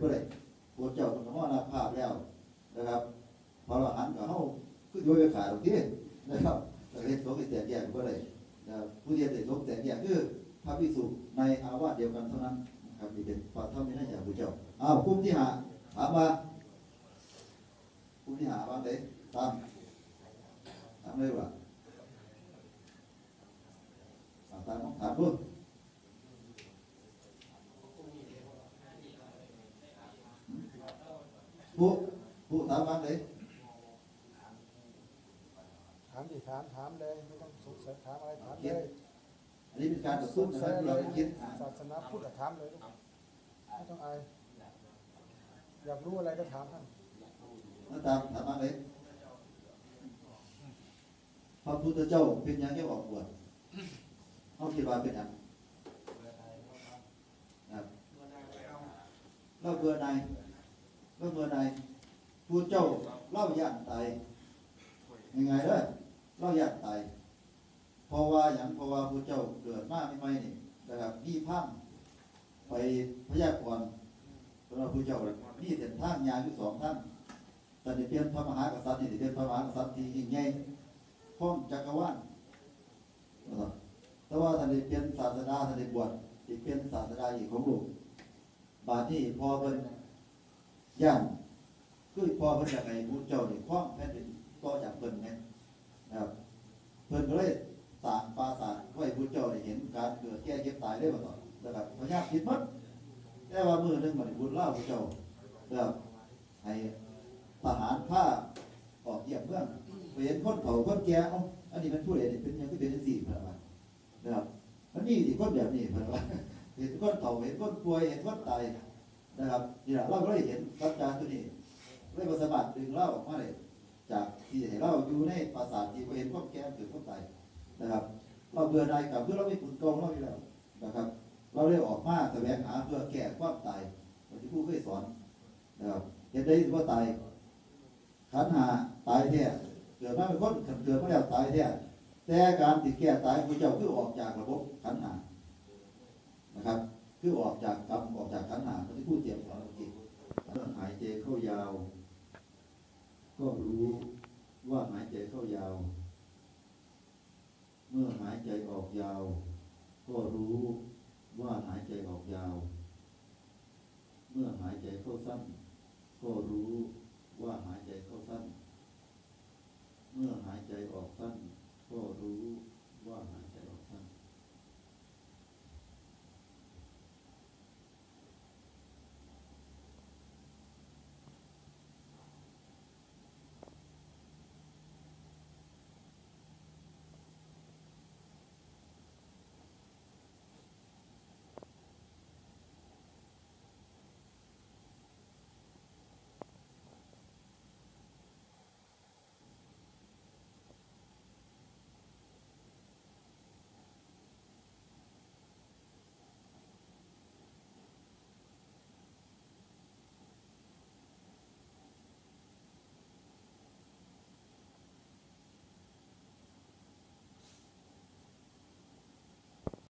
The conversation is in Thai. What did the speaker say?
ก็ได้พระเจ้าเป็นมรณภาพแล้วนะครับ พอเราหันกับเข้าคือโยยไปขาตรงที่นะครับแต่เห็นสงฆ์แตกแยกก็ได้นะครับผู้เรียนแต่สงฆ์แตกแยกคือพระภิกษุในอาวาสเดียวกันเท่านั้นนะครับนี่เป็นพระธรรมวินัยของพระเจ้าอ้าวกลุ่มที่หาถามมาคุณที่หาบ้างเด้ตามตามเลยว่ะตามตามต้องถามด้วย ผู้ผู้ถามบ้างเด้ถามดิถามถามเลยไม่ต้องสงสัยถามอะไรถามเลยอันนี้เป็นการกระตุ้นนะครับที่เราได้คิดศาสนาพุทธถามเลยลูกไม่ต้องอายอยากรู้อะไรก็ถามท่านมาตามถามบ้างเด้พระพุทธเจ้าเป็นยังไงออกบวชเขาคิดว่าเป็นยังนะครับเราเบื่อในายเราเบื่อในผู้เจ้าเล่าย่านตายยังไงเด้อเราอยากตายเพราะว่าอย่างเพราะว่าพระเจ้าเกิดมาใหม่ๆนี่นะครับมีพังไปพยากรณ์เพราะว่าพระเจ้ามีเส้นทางยาวอยู่สองท่านแต่ในเปียนพระมหากษัตริย์นี่เป็นพระมหากษัตริย์ที่ยิ่งใหญ่พ้องจักรวาลนะครับแต่ว่าท่านได้เปลี่ยนศาสนาท่านได้บวชที่เป็นศาสนาอีกของโลกบาดนี้พอเป็น ย่างคือพอเพิ่นอยากให้พระเจ้านี่คว้างแผ่นดินต่อจากเพิ่นไงนะครับ เพิ่นก็เลยสร้างปราสาทไว้พุทธเจ้าได้เห็นการเกิดแก่เจ็บตายได้มาต่อนะครับพยายามคิดมัดแต่ว่ามือหนึงมันบุญเล่าพุทธเจ้านะครับให้ทหารผ้าออกเยี่ยมเมืองไปเห็นคนเฒ่าคนแก่เอ้าอันนี้มันผู้ใดนี่เป็นยังที่เป็นจังซี่เพิ่นว่านะครับมันมีที่คนแบบนี้เพิ่นว่าเห็นคนเฒ่าเห็นคนป่วยเห็นคนตาย นะครับนี่ล่ะเราก็เลยเห็นสัจจารตัวนี้เลยบ่สามารถดึงเล่าออกมาได้จากที่ให้เราอยู่ในปราสาทที่เห็นความแก่เกิดความตายนะครับ เราเบื่อหน่ายกับเพื่อเราไม่ขุนกองเราอยู่แล้วนะครับ เราได้ออกมาแสวงหาเพื่อแก้ความตายเหมือนที่ผู้เคยสอนนะครับเห็นได้ว่าตายขันหาตายแท้เกิดมาเป็นคนเกิดมาแล้วตายแท้แต่การติดแก้ตายพระเจ้าคือออกจากระบบขันหา คือออกจากกรรมออกจากขันหาเหมือนที่ผู้เจียมสอนเมื่อกี้เรื่อหายใจเข้ายาว ก็รู้ว่าหายใจเข้ายาว เมื่อหายใจออกยาว ก็รู้ว่าหายใจออกยาว เมื่อหายใจเข้าสั้น ก็รู้ว่าหายใจเข้าสั้น เมื่อหายใจออกสั้น